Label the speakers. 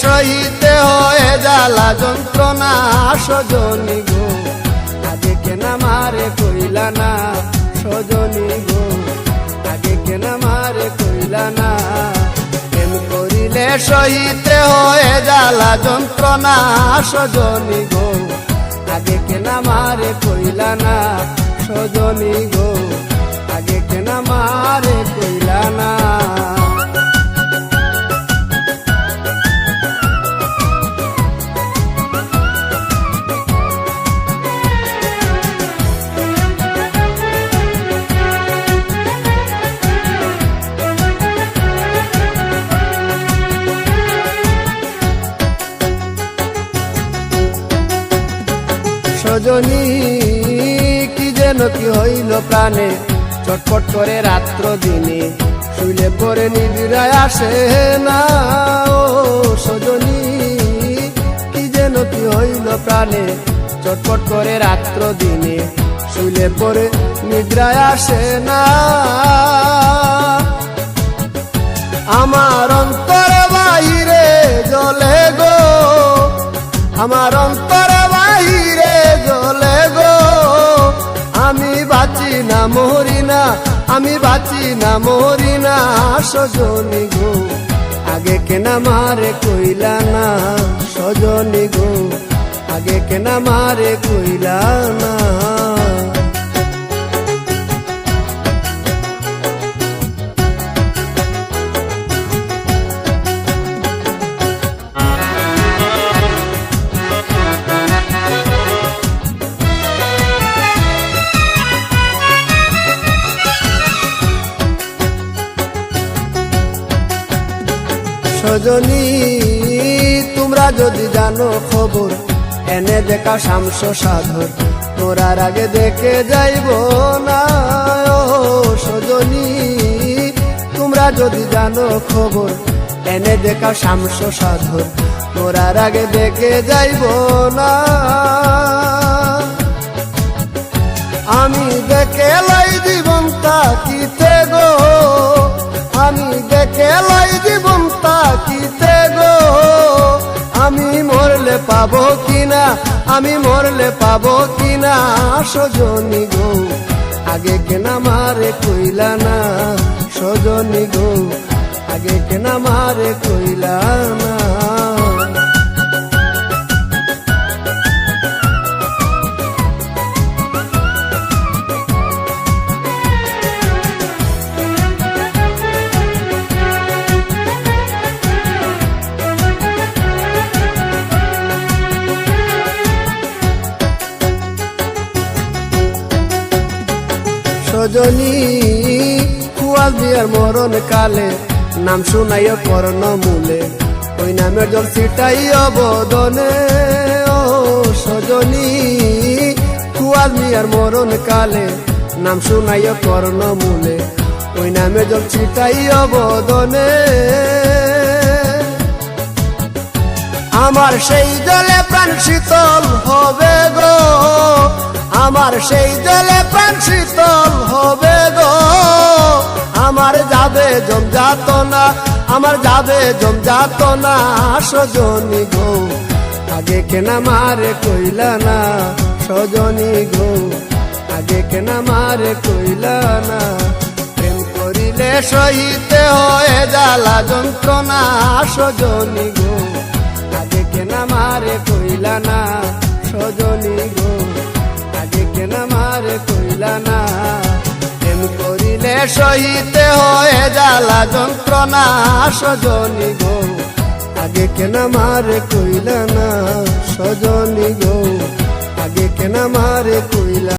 Speaker 1: সহিতে হয়ে জ্বালা যন্ত্রণা, সজনী গো। আগে কেনা মারে কইলা না, সজনী গো। আগে কেনা মারে কইলা না, প্রেম করিলে সহিতে হয়ে জ্বালা যন্ত্রণা, সজনী গো। আগে কেনা মারে কইলা না, সজনী গো। আগে কেনা মারে কইলা না। সজনী, কি যেন কি হইল প্রাণে? চটপট করে রাত্র দিনে শুইলে পরে নিবিড়ায় আসে না। ও সজনী, কি যেন কি হইল প্রাণে? চটপট করে রাত্র দিনে শুইলে পরে নিদ্রায় আসে না। আমার অন্তর বাহিরে জলে গো। আমার অন্তর না মরি না আমি বাঁচি না মরি না সজনি গো। আগে কেনা মারে কইলা না সজনি গো। আগে কেনা মারে কইলা না। সজনী, তোমরা যদি জানো খবর, এনে দেখা শামস সাধর। তোরার আগে দেখে যাইব না, ও সজনী, তোমরা যদি জানো খবর, এনে দেখা শামস সাধর। তোরার আগে দেখে যাইব না মরলে পাবো কিনা? আমি মরলে পাবো কিনা? সজনি গো, আগে কেনা মারে কইলা না। সজনি গো, আগে কেনা মারে কইলা না সজনী কুয়াল বিয়ার মরণ কালে, নাম শুনাইও কর্ণ মূলে। ওই নামের জল ছিটাই অবদনে ও সজনী, কুয়াল বিয়ার মরণ কালে, নাম শুনাইও কর্ণ মূলে। ওই নামে জল ছিটাই অবদনে আমার সেই জলে প্রাণ শীতল হবে গো। আমার সেই জলে প্রাণ শীতল জমজাত না আমার যাবে জমজাত না সজনী গো। আগে কেনা মারে কইলা না সজনী গো। আগে কেনা মারে কইলা না, প্রেম করিলে সহিতে হয়ে জ্বালা যন্ত্রণা সজনী গো। আগে কেনা মারে কইলা না সজনী সহিতে হয়ে জ্বালা যন্ত্রণা, সজনী গো। আগে কেনা মারে কইলা না, সজনী গো। আগে কেনা মারে কইলা